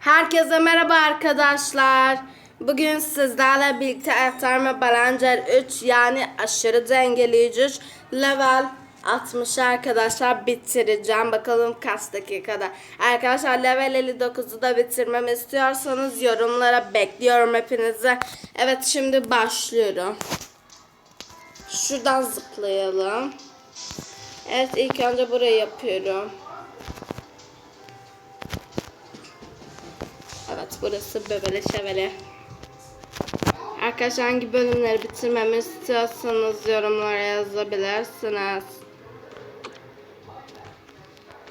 Herkese merhaba arkadaşlar. Bugün sizlerle birlikte aktarma Balancer 3 yani aşırı dengeleyici üç level 60 arkadaşlar bitireceğim. Bakalım kaç dakikada. Arkadaşlar level 59'u da bitirmemi istiyorsanız yorumlara bekliyorum hepinizi. Evet şimdi başlıyorum. Şuradan zıplayalım. Evet ilk önce burayı yapıyorum. Burası bebele şevele. Arkadaşlar hangi bölümleri bitirmemi istiyorsanız yorumlara yazabilirsiniz.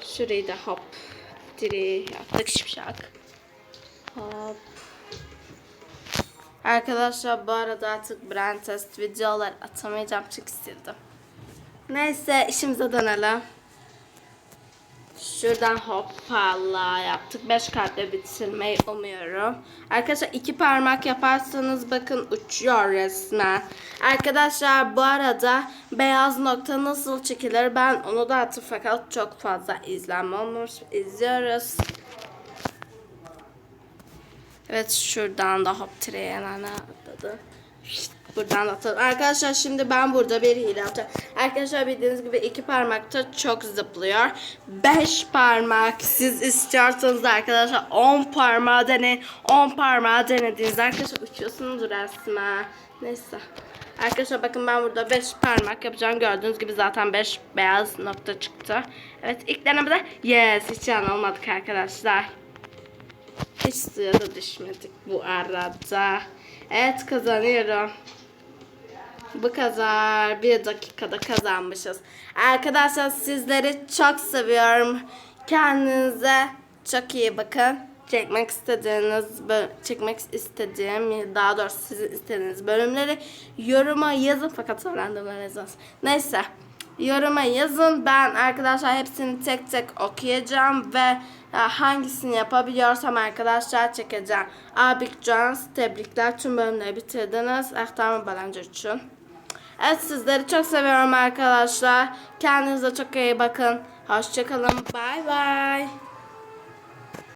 Şurayı da hop diri yaptık şimşak. Hop. Arkadaşlar bu arada artık brand test videolar atamayacağım çünkü sildim. Neyse işimize dönelim. Şuradan hoppala yaptık. 5 kartla bitirmeyi umuyorum. Arkadaşlar iki parmak yaparsanız bakın uçuyor resmen. Arkadaşlar bu arada beyaz nokta nasıl çekilir ben onu da attım fakat çok fazla izlenme olmuş. İzliyoruz. Evet şuradan da hop treyana atladı. Buradan da atalım. Arkadaşlar şimdi ben burada bir hile yapacağım. Arkadaşlar bildiğiniz gibi iki parmakta çok zıplıyor. Beş parmak siz istiyorsanız arkadaşlar 10 parmağı deneyin. 10 parmağı denediğinizde arkadaşlar uçuyorsunuz resmen. Neyse. Arkadaşlar bakın ben burada 5 parmak yapacağım. Gördüğünüz gibi zaten 5 beyaz nokta çıktı. Evet ilk denemede yes hiç yanılmadık arkadaşlar. Hiç suya da düşmedik bu arada. Evet kazanıyorum. Bu kadar. Bir dakikada kazanmışız. Arkadaşlar sizleri çok seviyorum. Kendinize çok iyi bakın. Çekmek istediğiniz, çekmek istediğim, daha doğrusu sizin istediğiniz bölümleri yoruma yazın. Fakat öğrendim yazmaz. Neyse. Yoruma yazın. Ben arkadaşlar hepsini tek tek okuyacağım ve ya, hangisini yapabiliyorsam arkadaşlar çekeceğim. Abik Jones tebrikler tüm bölümleri bitirdiniz. Aktarma Balancı için. Evet sizleri çok seviyorum arkadaşlar. Kendinize çok iyi bakın. Hoşçakalın. Bay bay.